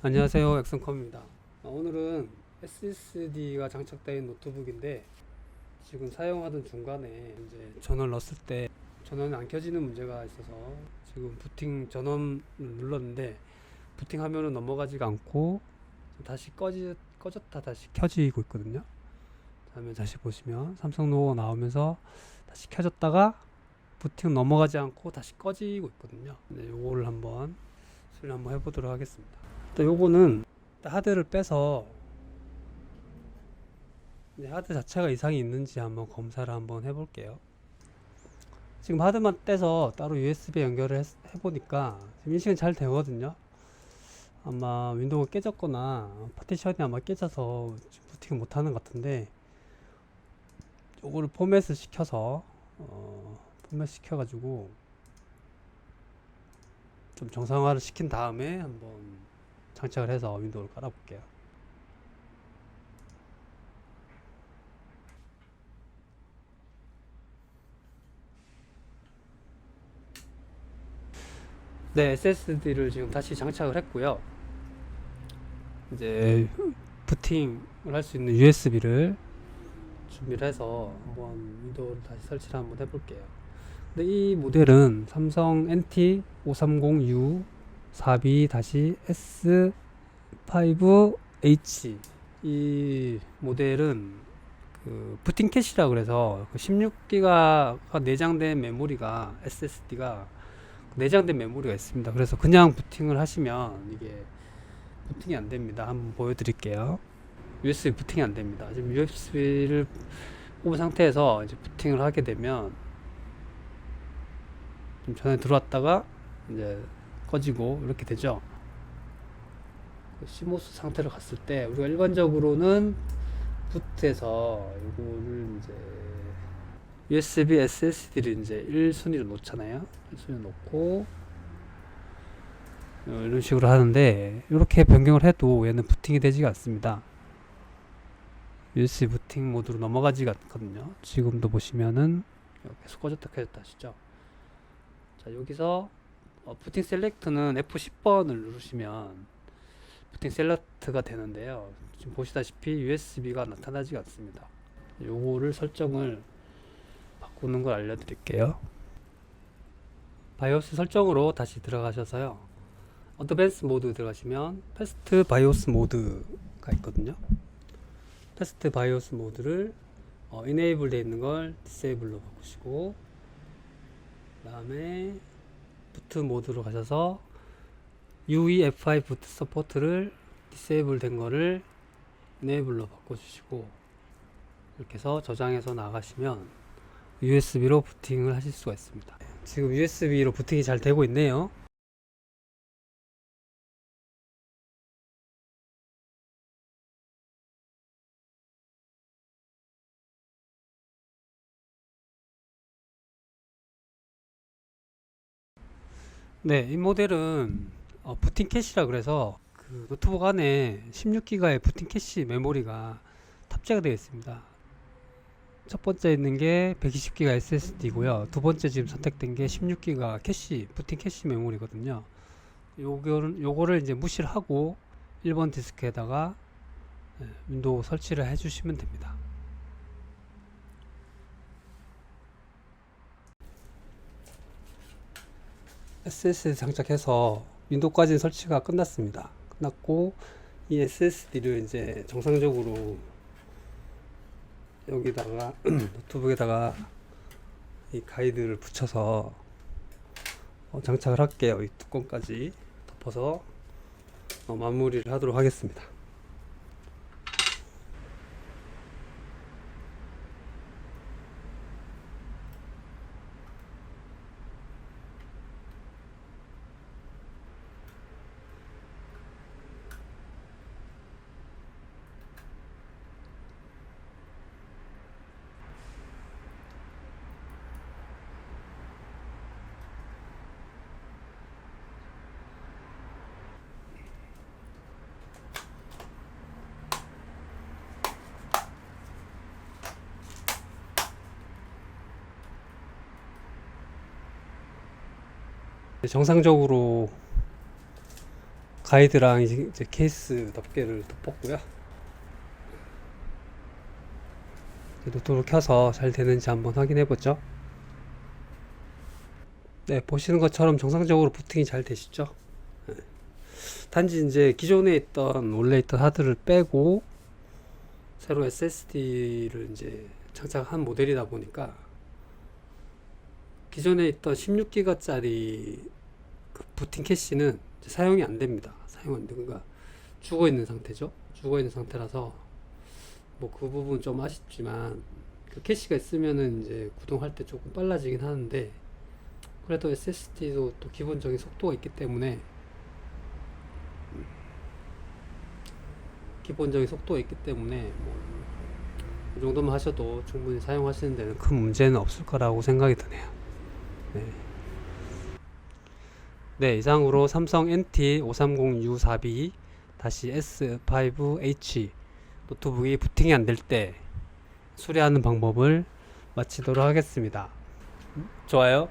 안녕하세요 엑슨컴입니다. 어, 오늘은 SSD가 있는 노트북인데 지금 사용하던 중간에 이제 전원을 넣었을 때 전원이 안 켜지는 문제가 있어서 지금 부팅 전원을 눌렀는데 부팅 화면은 넘어가지가 않고 다시 꺼지, 꺼졌다 다시 켜지고 있거든요. 다음에 다시 보시면 삼성 로고가 나오면서 다시 켜졌다가 부팅 넘어가지 않고 다시 꺼지고 있거든요. 네, 요거를 한번 수리 한번 해보도록 하겠습니다 또 요거는 하드를 빼서 하드 자체가 이상이 있는지 한번 검사를 한번 해볼게요. 지금 하드만 떼서 따로 USB 연결을 했- 해보니까 지금 인식은 잘 되거든요. 아마 윈도우가 깨졌거나 파티션이 아마 깨져서 부팅을 못하는 것 같은데 요거를 포맷을 시켜서 어, 포맷 시켜가지고 좀 정상화를 시킨 다음에 한번 장착을 해서 윈도우를 깔아볼게요. 네, SSD를 지금 다시 장착을 했고요. 이제 부팅을 할 수 있는 USB를 준비를 해서 한번 윈도우를 다시 설치를 한번 해볼게요. 근데 이 모델은 삼성 NT 530U 42-S5H 이 모델은 그 부팅 캐시라 그래서 그 16기가가 내장된 메모리가 SSD가 내장된 메모리가 있습니다. 그래서 그냥 부팅을 하시면 이게 부팅이 안 됩니다. 한번 보여드릴게요. USB 부팅이 안 됩니다. 지금 USB를 뽑은 상태에서 이제 부팅을 하게 되면 좀 전에 들어왔다가 이제 꺼지고 이렇게 되죠. 그 시모스 상태로 갔을 때 우리가 일반적으로는 부트에서 이거를 이제 USB SSD를 이제 1순위로 놓잖아요. 1순위로 놓고 어, 이런 식으로 하는데 이렇게 변경을 해도 얘는 부팅이 되지가 않습니다. USB 부팅 모드로 넘어가지가 않거든요. 지금도 보시면은 계속 꺼졌다 켜졌다 하시죠. 자 여기서 어, 부팅 셀렉트는 F10번을 누르시면 부팅 셀렉트가 되는데요. 지금 보시다시피 USB가 나타나지가 않습니다. 요거를 설정을 바꾸는 걸 알려드릴게요. 바이오스 설정으로 다시 들어가셔서요. 어드밴스 모드 들어가시면 패스트 바이오스 모드가 있거든요. 패스트 바이오스 모드를 어, 이네이블 되어 있는 걸 디세이블로 바꾸시고 그 다음에 부트 모드로 가셔서 UEFI 부트 서포트를 디세이블 된 거를 이네이블로 바꿔주시고 이렇게 해서 저장해서 나가시면 USB로 부팅을 하실 수가 있습니다. 지금 USB로 부팅이 잘 되고 있네요. 네, 이 모델은 어, 부팅 캐시라 그래서 그 노트북 안에 16기가의 부팅 캐시 메모리가 탑재가 되어 있습니다. 첫 번째 있는 게 120기가 SSD고요. 두 번째 지금 선택된 게 16기가 캐시, 부팅 캐시 메모리거든요. 요거는 요거를 이제 무시를 하고 1번 디스크에다가 예, 윈도우 설치를 해 주시면 됩니다. SSD 장착해서 윈도우까지 설치가 끝났습니다. 끝났고 이 SSD를 이제 정상적으로 여기다가 노트북에다가 이 가이드를 붙여서 어, 장착을 할게요. 이 뚜껑까지 덮어서 어, 마무리를 하도록 하겠습니다. 정상적으로 가이드랑 이제 케이스 덮개를 덮었고요. 노트를 켜서 잘 되는지 한번 확인해 보죠. 네, 보시는 것처럼 정상적으로 부팅이 잘 되시죠? 네. 단지 이제 기존에 있던 원래 있던 하드를 빼고 새로 SSD를 이제 장착한 모델이다 보니까 기존에 있던 16기가짜리 그 부팅 캐시는 사용이 안 됩니다. 사용 안 되고 그러니까 죽어 있는 상태죠. 죽어 있는 상태라서 뭐 그 부분 좀 아쉽지만 그 캐시가 있으면은 이제 구동할 때 조금 빨라지긴 하는데 그래도 SSD도 또 기본적인 속도가 있기 때문에 음, 기본적인 속도가 있기 때문에 뭐 이 정도만 하셔도 충분히 사용하시는 데는 큰 문제는 없을 거라고 생각이 드네요. 네. 네, 이상으로 삼성 NT530U4B S5H 노트북이 부팅이 안 될 때 수리하는 방법을 마치도록 하겠습니다. 좋아요.